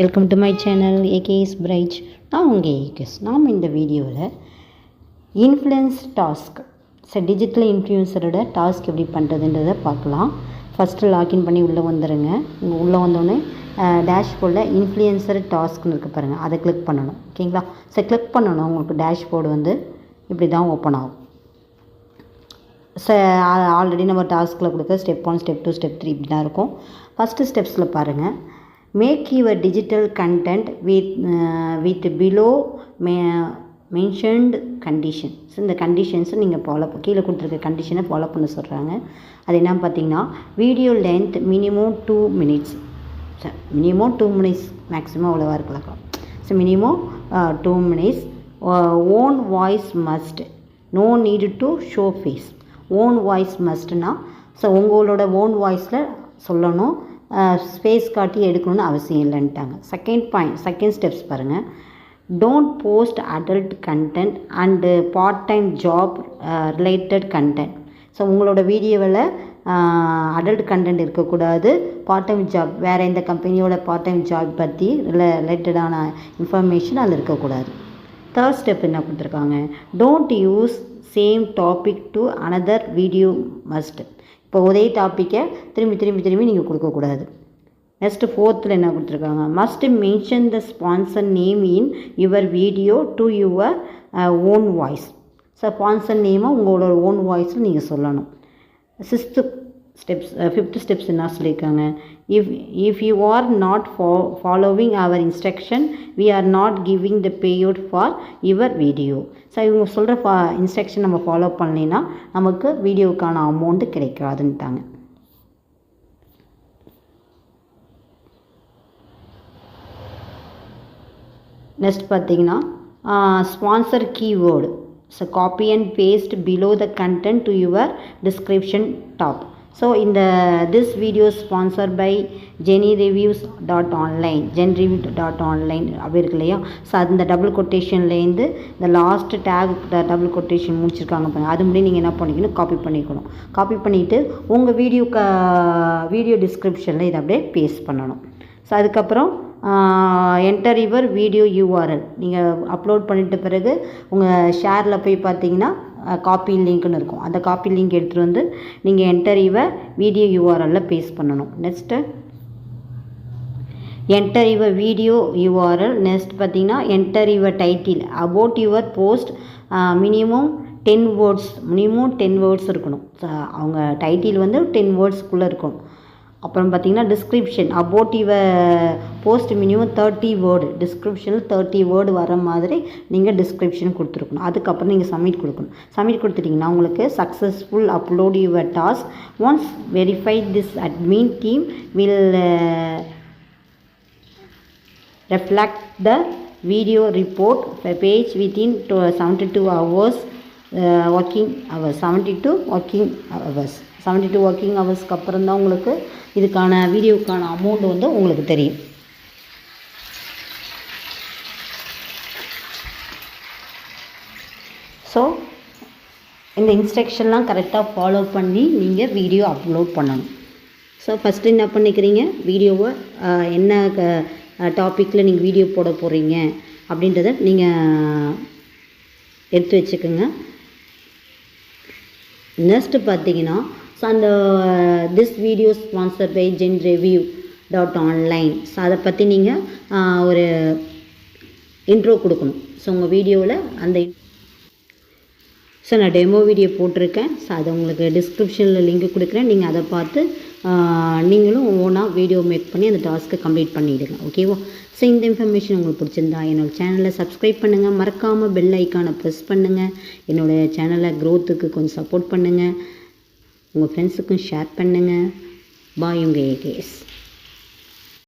Welcome to my channel AKS bright நான் உங்கள் AKS நாம் இந்த வீடியோவில் இன்ஃப்ளூயன்ஸ் டாஸ்க் சரி டிஜிட்டல் இன்ஃப்ளூயன்சரோட டாஸ்க் எப்படி பண்ணுறதுன்றதை பார்க்கலாம். ஃபஸ்ட்டு லாகின் பண்ணி உள்ளே வந்துடுங்க இங்கே உள்ளே வந்தோடனே டேஷ்போர்டில் இன்ஃப்ளூயன்சர் டாஸ்க்னு இருக்குது பாருங்கள் அதை கிளிக் பண்ணணும். ஓகேங்களா சரி கிளிக் பண்ணணும் உங்களுக்கு டேஷ்போர்டு வந்து இப்படி தான் ஓப்பன் ஆகும். ச ஆல்ரெடி நம்ம டாஸ்கில் கொடுக்க step one step two step three இப்படி தான் இருக்கும். ஃபஸ்ட்டு ஸ்டெப்ஸில் பாருங்கள் make your digital content with with below may mentioned conditions இந்த கண்டிஷன்ஸை நீங்கள் ஃபாலோ கீழே கொடுத்துருக்க கண்டிஷனை ஃபாலோ பண்ண சொல்கிறாங்க அது என்ன பார்த்தீங்கன்னா video length minimum two minutes minimum two minutes maximum அவ்வளோவா இருக்கலாம் so minimum two minutes own voice must no need to show face own voice மஸ்ட்னா so உங்களோட ஓன் வாய்ஸில் சொல்லணும். ஸ்பேஸ் காட்டி எடுக்கணும்னு அவசியம் இல்லைன்ட்டாங்க. செகண்ட் பாயிண்ட் செகண்ட் ஸ்டெப்ஸ் பாருங்கள் don't post adult content and part time job related content so உங்களோட வீடியோவில் அடல்ட் கண்டென்ட் இருக்கக்கூடாது. பார்ட் டைம் ஜாப் வேறு எந்த கம்பெனியோட பார்ட் டைம் ஜாப் பற்றி ரிலேட்டடான இன்ஃபர்மேஷன் அதில் இருக்கக்கூடாது. தேர்ட் ஸ்டெப் என்ன கொடுத்துருக்காங்க? Don't use same topic to another video must இப்போ ஒரே டாப்பிக்கை திரும்பி திரும்பி திரும்பி நீங்கள் கொடுக்கக்கூடாது. நெக்ஸ்ட் ஃபோர்த்தில் என்ன கொடுத்துருக்காங்க? Must mention the sponsor name in your video to your own voice so sponsor நேமை உங்களோட ஓன் வாய்ஸில் நீங்கள் சொல்லணும். சிக்ஸ்த்து ஸ்டெப்ஸ் ஃபிஃப்த் ஸ்டெப்ஸ் என்ன சொல்லியிருக்காங்க if if you are not fa following our instruction we are not giving the payout for your video so இவங்க சொல்கிற ஃபா இன்ஸ்ட்ரக்ஷன் நம்ம ஃபாலோ பண்ணலைன்னா நமக்கு வீடியோவுக்கான அமௌண்ட்டு கிடைக்காதுன்ட்டாங்க. நெக்ஸ்ட் பார்த்தீங்கன்னா sponsor keyword so copy and paste below the content to your description top so இந்த this video sponsor by Geni reviews dot online Gen review dot online அப்படி இருக்கு இல்லையா ஸோ அந்த டபுள் கொட்டேஷன்லேருந்து இந்த லாஸ்ட் டேக் டபுள் கொட்டேஷன் முடிச்சிருக்காங்க பாருங்க. அது முடியும் நீங்கள் என்ன பண்ணிக்கணும்? காப்பி பண்ணிக்கணும். காப்பி பண்ணிவிட்டு உங்கள் வீடியோ க வீடியோ டிஸ்கிரிப்ஷனில் இதை அப்படியே பேஸ்ட் பண்ணணும். ஸோ அதுக்கப்புறம் என்டர் யுவர் வீடியோ யூஆர்எல் நீங்கள் அப்லோட் பண்ணிட்ட பிறகு உங்கள் ஷேரில் போய் பார்த்தீங்கன்னா காப்பி லிங்க்னு இருக்கும். அந்த காப்பி லிங்க் எடுத்துகிட்டு வந்து நீங்கள் என்டர் யுவர் வீடியோ யூஆர்எல்லில் பேஸ்ட் பண்ணணும். Next enter your video URL next பார்த்தீங்கன்னா enter your title about your post minimum ten words minimum ten words இருக்கணும். அவங்க டைட்டில் வந்து டென் வேர்ட்ஸ்க்குள்ளே இருக்கணும். அப்புறம் பார்த்தீங்கன்னா டிஸ்கிரிப்ஷன் அபோட் இவ போஸ்ட் மினிமம் தேர்ட்டி வேர்டு டிஸ்கிரிப்ஷனில் தேர்ட்டி வேர்டு வர மாதிரி நீங்கள் டிஸ்கிரிப்ஷன் கொடுத்துருக்கணும். அதுக்கப்புறம் நீங்கள் சப்மிட் கொடுக்கணும். சப்மிட் கொடுத்துட்டிங்கன்னா உங்களுக்கு successful upload your task once verify this admin team will reflect the video report page within two seventy two hours hours uh, working hours. 72 working hours 72 working ஹவர்ஸ்க்கு அப்புறம் தான் உங்களுக்கு இதுக்கான வீடியோக்கான அமௌண்ட் வந்து உங்களுக்கு தெரியும். ஸோ இந்த இன்ஸ்ட்ரக்ஷன்லாம் கரெக்டாக ஃபாலோ பண்ணி நீங்கள் வீடியோ அப்லோட் பண்ணணும். ஸோ ஃபஸ்ட்டு என்ன பண்ணிக்கிறீங்க? வீடியோவை என்ன க டாப்பிக்கில் நீங்கள் வீடியோ போட போகிறீங்க அப்படின்றத நீங்கள் எடுத்து வச்சுக்கோங்க. நெக்ஸ்ட்டு பார்த்தீங்கன்னா ஸோ அந்த this video sponsor by Gen review dot online so அதை பற்றி நீங்கள் ஒரு இன்ட்ரோ கொடுக்கணும். ஸோ உங்கள் வீடியோவில் அந்த ஸோ நான் டெமோ வீடியோ போட்டிருக்கேன். ஸோ அதை உங்களுக்கு டிஸ்கிரிப்ஷனில் லிங்க் கொடுக்குறேன். நீங்கள் அதை பார்த்து நீங்களும் ஓனாக வீடியோ மேக் பண்ணி அந்த டாஸ்க்கை கம்ப்ளீட் பண்ணிவிடுங்க ஓகேவா ஸோ இந்த இன்ஃபர்மேஷன் உங்களுக்கு பிடிச்சிருந்தா என்னோடய சேனலை சப்ஸ்கிரைப் பண்ணுங்கள் மறக்காமல் பெல் ஐக்கானை ப்ரெஸ் பண்ணுங்கள் என்னோடய சேனலை க்ரோத்துக்கு கொஞ்சம் சப்போர்ட் பண்ணுங்கள் உங்கள் ஃப்ரெண்ட்ஸுக்கும் ஷேர் பண்ணுங்கள் பாய் உங்கள் ஏகேஎஸ்